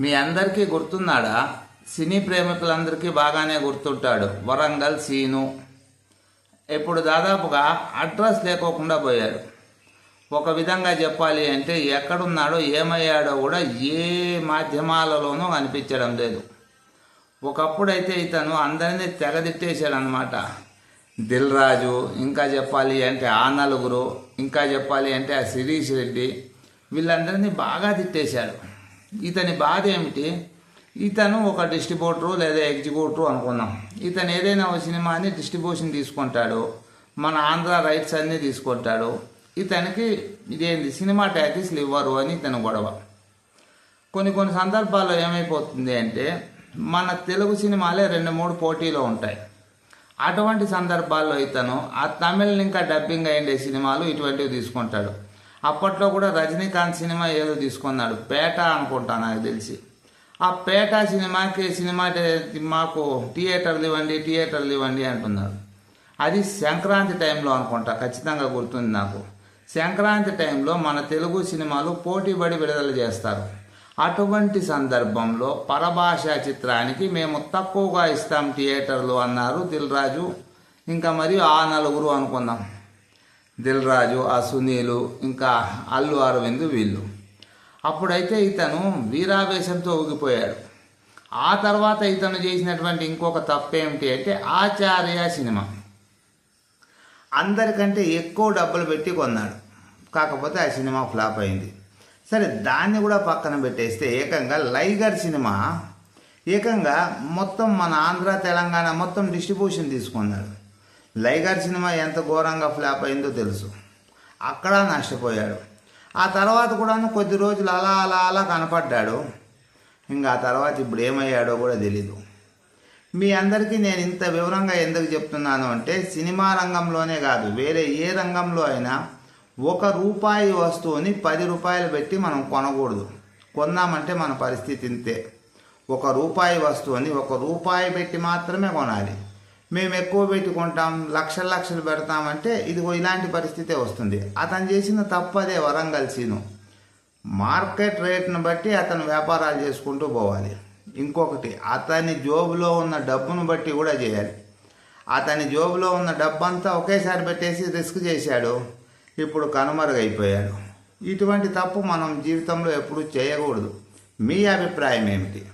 మీ అందరికీ గుర్తున్నాడా సినీ ప్రేమికులందరికీ బాగానే గుర్తుంటాడు. వరంగల్ సీను. ఇప్పుడు దాదాపుగా అడ్రస్ లేకోకుండా పోయారు. ఒక విధంగా చెప్పాలి అంటే ఎక్కడున్నాడో ఏమయ్యాడో కూడా ఏ మాధ్యమాలలోనూ కనిపించడం లేదు. ఒకప్పుడైతే ఇతను అందరినీ తెగదిట్టేశాడనమాట దిల్ రాజు ఇంకా చెప్పాలి అంటే ఆ నలుగురు ఇంకా చెప్పాలి అంటే ఆ శిరీష్ రెడ్డి వీళ్ళందరినీ బాగా తిట్టేశాడు. ఇతని బాధ ఏమిటి? ఇతను ఒక డిస్ట్రిబ్యూటరు లేదా ఎగ్జిక్యూటరు అనుకుందాం. ఇతను ఏదైనా ఒక సినిమాని డిస్ట్రిబ్యూషన్ తీసుకుంటాడు. మన ఆంధ్ర రైట్స్ అన్నీ తీసుకుంటాడు. ఇతనికి ఇదేంది? సినిమా ట్యాక్సీలు ఇవ్వరు అని ఇతను గొడవ. కొన్ని కొన్ని సందర్భాల్లో ఏమైపోతుంది అంటే మన తెలుగు సినిమాలే రెండు మూడు పోటీలో ఉంటాయి. అటువంటి సందర్భాల్లో ఇతను ఆ తమిళ్ ఇంకా డబ్బింగ్ అయ్యే సినిమాలు ఇటువంటివి తీసుకుంటాడు. అప్పట్లో కూడా రజనీకాంత్ సినిమా ఏదో తీసుకున్నాడు. పేట అనుకుంటా నాకు తెలిసి. ఆ పేట సినిమాకి సినిమా టే- మాకు థియేటర్లు ఇవ్వండి థియేటర్లు ఇవ్వండి అంటున్నారు. అది సంక్రాంతి టైంలో అనుకుంటా ఖచ్చితంగా గుర్తుంది నాకు. సంక్రాంతి టైంలో మన తెలుగు సినిమాలు పోటీపడి విడుదల చేస్తారు. అటువంటి సందర్భంలో పరభాషా చిత్రానికి మేము తక్కువగా ఇస్తాం థియేటర్లు అన్నారు దిల్ రాజు ఇంకా మరియు ఆ నలుగురు అనుకుందాం. దిల్ రాజు ఆ సునీలు ఇంకా అల్లు అరవింద్ వీళ్ళు. అప్పుడైతే ఇతను వీరావేశంతో ఊగిపోయాడు. ఆ తర్వాత ఇతను చేసినటువంటి ఇంకొక తప్పేమిటి అంటే ఆచార్య సినిమా. అందరికంటే ఎక్కువ డబ్బులు పెట్టి కొన్నాడు. కాకపోతే ఆ సినిమా ఫ్లాప్ అయింది. సరే దాన్ని కూడా పక్కన పెట్టేస్తే ఏకంగా లైగర్ సినిమా. ఏకంగా మొత్తం మన ఆంధ్ర తెలంగాణ మొత్తం డిస్ట్రిబ్యూషన్ తీసుకున్నాడు. లైగర్ సినిమా ఎంత ఘోరంగా ఫ్లాప్ అయిందో తెలుసు. అక్కడ నష్టపోయాడు. ఆ తర్వాత కూడా కొద్ది రోజులు అలా అలా అలా కనపడ్డాడు. ఇంకా ఆ తర్వాత ఇప్పుడు ఏమయ్యాడో కూడా తెలీదు. మీ అందరికీ నేను ఇంత వివరంగా ఎందుకు చెప్తున్నాను అంటే సినిమా రంగంలోనే కాదు వేరే ఏ రంగంలో అయినా ఒక రూపాయి వస్తువుని పది రూపాయలు పెట్టి మనం కొనకూడదు. కొన్నామంటే మన పరిస్థితి ఇంతే. ఒక రూపాయి వస్తువుని ఒక రూపాయి పెట్టి మాత్రమే కొనాలి. మేము ఎక్కువ పెట్టుకుంటాం లక్షలు లక్షలు పెడతామంటే ఇదిగో ఇలాంటి పరిస్థితే వస్తుంది. అతను చేసిన తప్పు అదే వరంగల్ సీను. మార్కెట్ రేట్ను బట్టి అతను వ్యాపారాలు చేసుకుంటూ పోవాలి. ఇంకొకటి అతని జోబులో ఉన్న డబ్బును బట్టి కూడా చేయాలి. అతని జోబులో ఉన్న డబ్బంతా ఒకేసారి పెట్టేసి రిస్క్ చేశాడు. ఇప్పుడు కనుమరుగైపోయాడు. ఇటువంటి తప్పు మనం జీవితంలో ఎప్పుడూ చేయకూడదు. మీ అభిప్రాయం ఏమిటి?